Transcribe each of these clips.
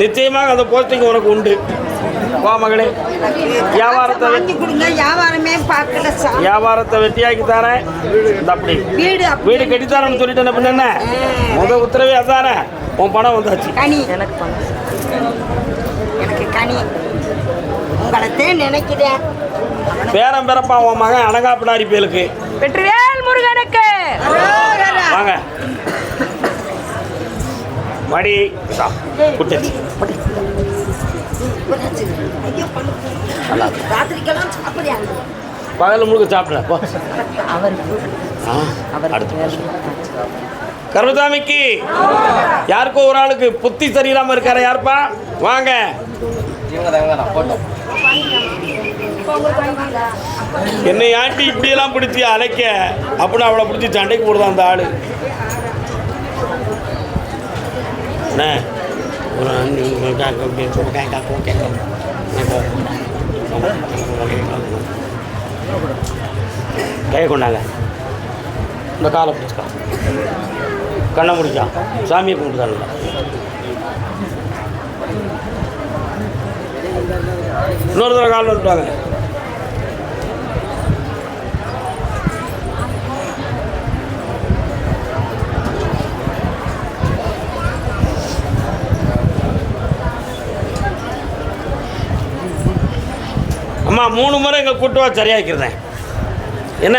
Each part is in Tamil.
நிச்சயமாக அந்த போஸ்டிங் உனக்கு உண்டு. வா மகளே வியாபாரத்தை வியாபாரமே பார்க்கல வியாபாரத்தை வெட்டியாக்கி தரேன். அப்படி வீடு வீடு கட்டித்தரேன்னு சொல்லிட்டு என்ன? பண்ண முத உத்தரவே அதானே? உன் பணம் வந்தாச்சு. கனி. எனக்கு எனக்கு கனி உங்களைத்தான் நினைக்கிறேன். பேரன் பிறப்பா உன் மகன் அனகாப்பிடாரி பேலுக்கு. வெற்றிவேல் முருகனுக்கு வாங்க. மடி. இதா, மடி. பகல் முழுக்க சாப்பிட்ற கருதாமிக்கு யாருக்கும் யாருக்கோ ஒரு ஆளுக்கு புத்தி சரியில்லாம இருக்காரு யாருப்பா? வாங்க. என்னை ஆட்டி இப்படியெல்லாம் பிடிச்சி அழைக்க அப்படின்னு அவளை பிடிச்சி சண்டைக்கு போடுதான் அந்த ஆளு. அண்ணே, ஒரு கையை கொண்டாங்க. இந்த காலை பிடிச்சிக்கலாம் கண்ணை முடிச்சான் சாமியை கும்பிட்டுதான்ல இன்னொரு தடவை காலில் விட்டுவாங்க அம்மா மூணு முறை எங்கள் கூட்டுவா சரியாக்கிறேன் என்ன?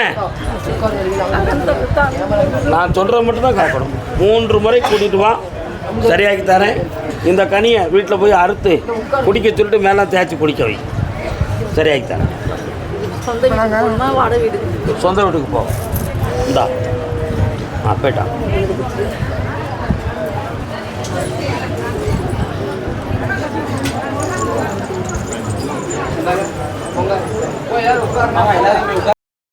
நான் சொல்கிறத மட்டும்தான் கேட்கணும். மூன்று முறை கூட்டிட்டு வா சரியாக்கி தரேன். இந்த கனியை வீட்டில் போய் அறுத்து குடிக்க சொல்லிட்டு மேலே தேய்ச்சி குடிக்க வை. சரியாக்கி தரேன். சொந்த வீட்டுக்கு போ. இந்தா. อร่อยแล้ว